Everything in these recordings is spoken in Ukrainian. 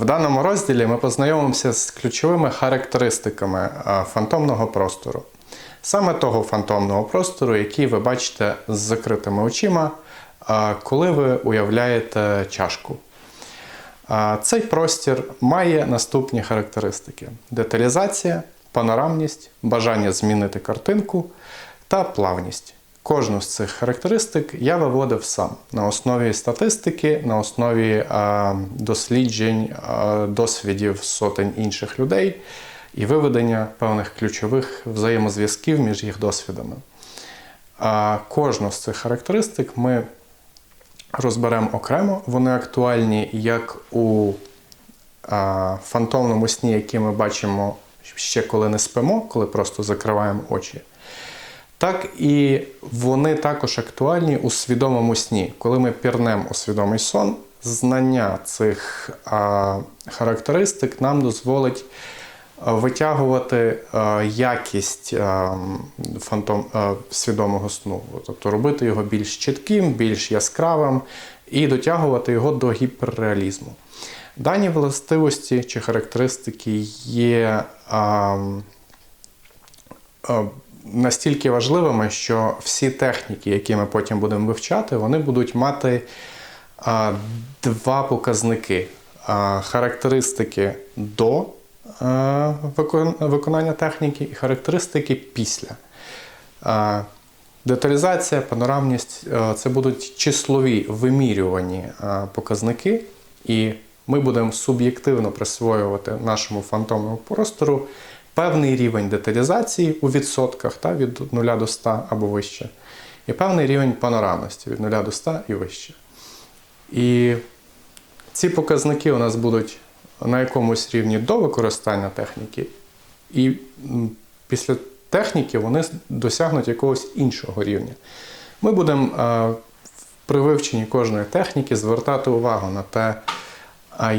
В даному розділі ми познайомимося з ключовими характеристиками е, фантомного простору. Саме того фантомного простору, який ви бачите з закритими очима, е, коли ви уявляєте чашку. Цей простір має наступні характеристики: деталізація, панорамність, бажання змінити картинку та плавність. Кожну з цих характеристик я виводив сам на основі статистики, на основі а, досліджень, а, досвідів сотень інших людей і виведення певних ключових взаємозв'язків між їх досвідами. А, кожну з цих характеристик ми розберемо окремо. Вони актуальні як у а, фантомному сні, який ми бачимо ще коли не спимо, коли просто закриваємо очі. Так і вони також актуальні у свідомому сні. Коли ми пірнемо у свідомий сон, знання цих а, характеристик нам дозволить витягувати а, якість а, фантом, а, свідомого сну, тобто робити його більш чітким, більш яскравим і дотягувати його до гіперреалізму. Дані властивості чи характеристики є а, а, настільки важливими, що всі техніки, які ми потім будемо вивчати, вони будуть мати а, два показники: а, характеристики до а, виконання техніки і характеристики після. А, Деталізація, панорамність е, це будуть числові вимірювані показники, і ми будемо суб'єктивно присвоювати нашому фантомному простору певний рівень деталізації у відсотках та, від 0 до 100 або вище, і певний рівень панорамності від 0 до 100 і вище. І ці показники у нас будуть на якомусь рівні до використання техніки, і після техніки вони досягнуть якогось іншого рівня. Ми будемо е, при вивченні кожної техніки звертати увагу на те,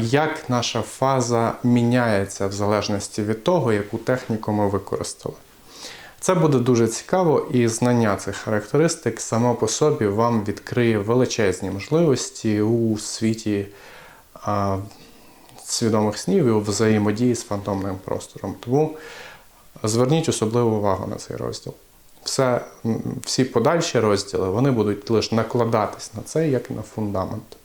як наша фаза міняється в залежності від того, яку техніку ми використали. Це буде дуже цікаво, і знання цих характеристик само по собі вам відкриє величезні можливості у світі а, свідомих снів і у взаємодії з фантомним простором. Тому зверніть особливу увагу на цей розділ. Все, всі подальші розділи вони будуть лише накладатись на це як на фундамент.